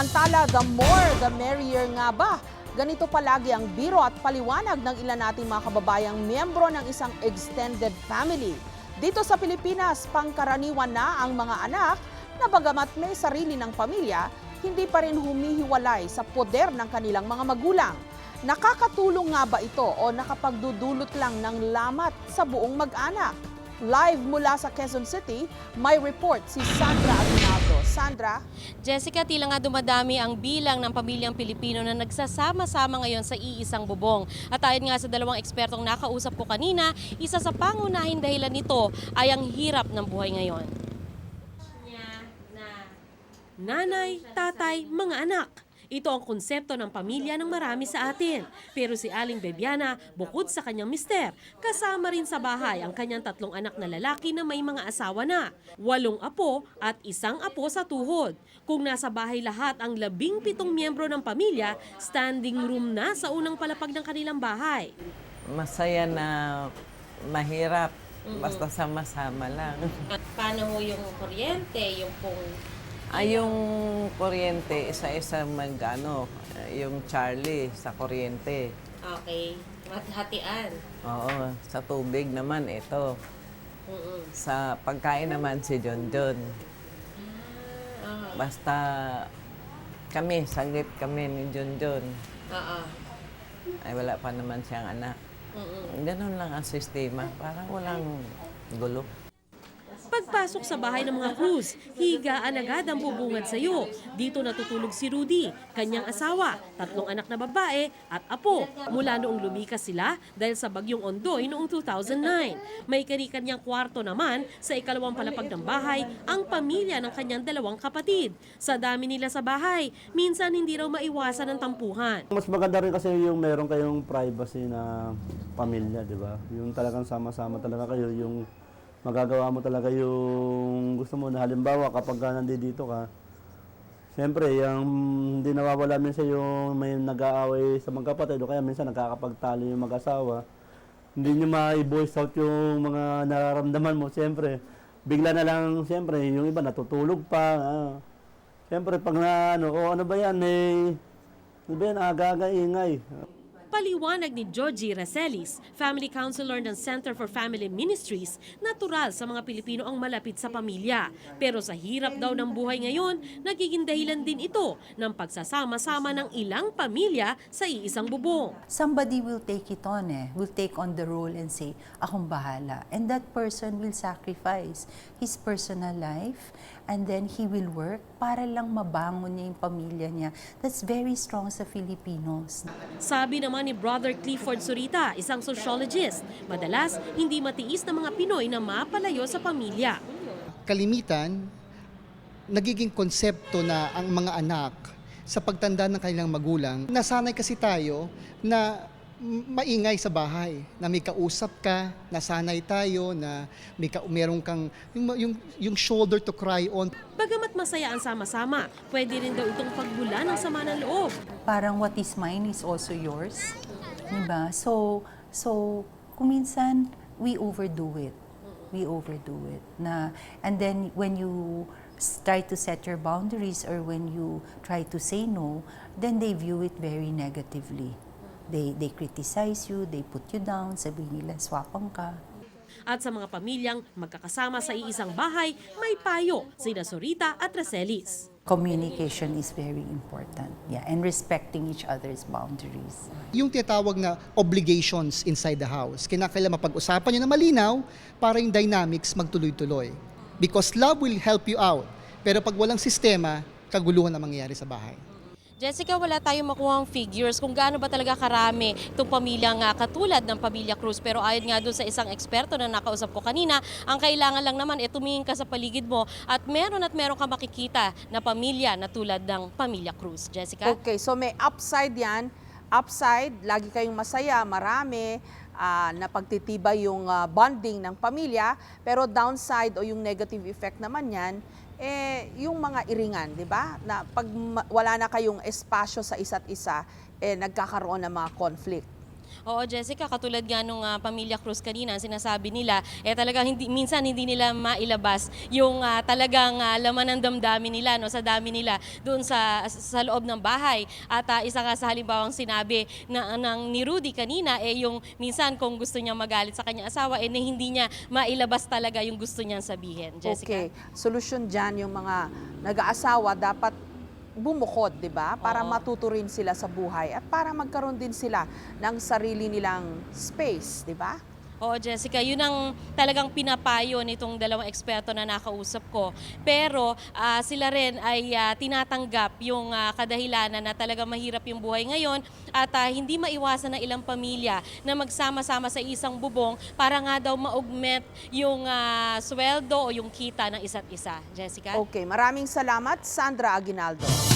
Samantala, the more, the merrier nga ba? Ganito palagi ang biro at paliwanag ng ilan nating mga kababayang miyembro ng isang extended family. Dito sa Pilipinas, pangkaraniwan na ang mga anak na bagamat may sarili ng pamilya, hindi pa rin humihiwalay sa poder ng kanilang mga magulang. Nakakatulong nga ba ito o nakapagdudulot lang ng lamat sa buong mag-anak? Live mula sa Quezon City, may report si Sandra Aguinaldo. Sandra? Jessica, tila nga dumadami ang bilang ng pamilyang Pilipino na nagsasama-sama ngayon sa iisang bubong. At ayon nga sa dalawang ekspertong nakausap ko kanina, isa sa pangunahing dahilan nito ay ang hirap ng buhay ngayon. Nanay, tatay, mga anak. Ito ang konsepto ng pamilya ng marami sa atin. Pero si Aling Bebiana, bukod sa kanyang mister, kasama rin sa bahay ang kanyang tatlong anak na lalaki na may mga asawa na. Walong apo at isang apo sa tuhod. Kung nasa bahay lahat ang labing pitong miyembro ng pamilya, standing room na sa unang palapag ng kanilang bahay. masaya na mahirap. Basta sama-sama lang. At paano ho yung kuryente, yung pong... Ay, yung kuryente, isa-isa mag, ano, yung Charlie sa kuryente. Okay, maghatian. Oo, sa tubig naman ito. Sa pagkain naman si John John. Basta kami, saglit kami ni John John. Oo. Ay, wala pa naman siyang anak. Ganun lang ang sistema. Parang walang gulo. Pagpasok sa bahay ng mga Cruz, higaan agad ang bubungad sa iyo. Dito natutulog si Rudy, kanyang asawa, tatlong anak na babae at apo mula noong lumikas sila dahil sa bagyong Ondoy noong 2009. May kani-kanyang kwarto naman sa ikalawang palapag ng bahay ang pamilya ng kanyang dalawang kapatid. Sa dami nila sa bahay, minsan hindi raw maiwasan ang tampuhan. Mas maganda rin kasi yung meron kayong privacy na pamilya, di ba? Yung talagang sama-sama talaga kayo, yung magagawa mo talaga yung gusto mo na halimbawa kapag ka nandito ka, Siyempre, yung hindi nawawala minsan yung may nag-aaway sa magkapatid o kaya minsan nagkakapagtalo yung mag-asawa. Hindi nyo ma-voice out yung mga nararamdaman mo. Siyempre, bigla na lang, siyempre, yung iba natutulog pa. Ah. Siyempre, pag na, ano, oh, ano ba yan, may, ano ba yan, aga-aga, ingay. Paliwanag ni Georgie Racelis, Family Counselor ng Center for Family Ministries, natural sa mga Pilipino ang malapit sa pamilya. Pero sa hirap daw ng buhay ngayon, nagiging dahilan din ito ng pagsasama-sama ng ilang pamilya sa iisang bubong. somebody will take it on eh, will take on the role and say, akong bahala. And that person will sacrifice his personal life and then he will work para lang mabangon niya yung pamilya niya. That's very strong sa Filipinos. Sabi naman ni Brother Clifford Surita, isang sociologist, madalas hindi matiis ng mga Pinoy na mapalayo sa pamilya. kalimitan, nagiging konsepto na ang mga anak sa pagtanda ng kanilang magulang. Nasanay kasi tayo na maingay sa bahay, na may kausap ka, nasanay tayo, na may ka, meron kang, yung, yung, yung shoulder to cry on. Bagamat masaya ang sama-sama, pwede rin daw itong pagbula ng sama ng loob. Parang what is mine is also yours. Diba? So, so kung minsan, we overdo it. We overdo it. Na, and then when you try to set your boundaries or when you try to say no, then they view it very negatively. They, they criticize you, they put you down, sabihin nila, swapang ka. At sa mga pamilyang magkakasama sa iisang bahay, may payo sina Sorita at Racelis. Communication is very important. Yeah, and respecting each other's boundaries. Yung tinatawag na obligations inside the house. Kinakailangan mapag-usapan nyo na malinaw para yung dynamics magtuloy-tuloy. Because love will help you out. Pero pag walang sistema, kaguluhan na mangyayari sa bahay. Jessica, wala tayong makuhang figures kung gaano ba talaga karami itong pamilya nga katulad ng pamilya Cruz. Pero ayon nga doon sa isang eksperto na nakausap ko kanina, ang kailangan lang naman ay tumingin ka sa paligid mo at meron at meron ka makikita na pamilya na tulad ng pamilya Cruz. Jessica? Okay, so may upside yan. Upside, lagi kayong masaya, marami, ah, napagtitibay yung ah, bonding ng pamilya. Pero downside o yung negative effect naman yan, eh, yung mga iringan, di ba? Na pag wala na kayong espasyo sa isa't isa, eh, nagkakaroon ng mga conflict. Oo, Jessica, katulad nga nung ah, pamilya Cruz kanina, sinasabi nila, eh talagang hindi, minsan hindi nila mailabas yung ah, talagang ah, laman ng damdamin nila, no, sa dami nila doon sa, sa loob ng bahay. At ah, isa nga sa halimbawang sinabi na, ng ni Rudy kanina, eh yung minsan kung gusto niya magalit sa kanyang asawa, eh hindi niya mailabas talaga yung gusto niyang sabihin. Jessica? Okay, solusyon dyan yung mga nag-aasawa dapat bumukod, di ba? Para Oo. matuto rin sila sa buhay at para magkaroon din sila ng sarili nilang space, di ba? Oo, Jessica, yun ang talagang pinapayo nitong dalawang eksperto na nakausap ko. Pero ah, sila rin ay ah, tinatanggap yung ah, kadahilanan na talagang mahirap yung buhay ngayon at ah, hindi maiwasan ng ilang pamilya na magsama-sama sa isang bubong para nga daw ma-augment yung ah, sweldo o yung kita ng isa't isa. Jessica? Okay, maraming salamat, Sandra Aguinaldo.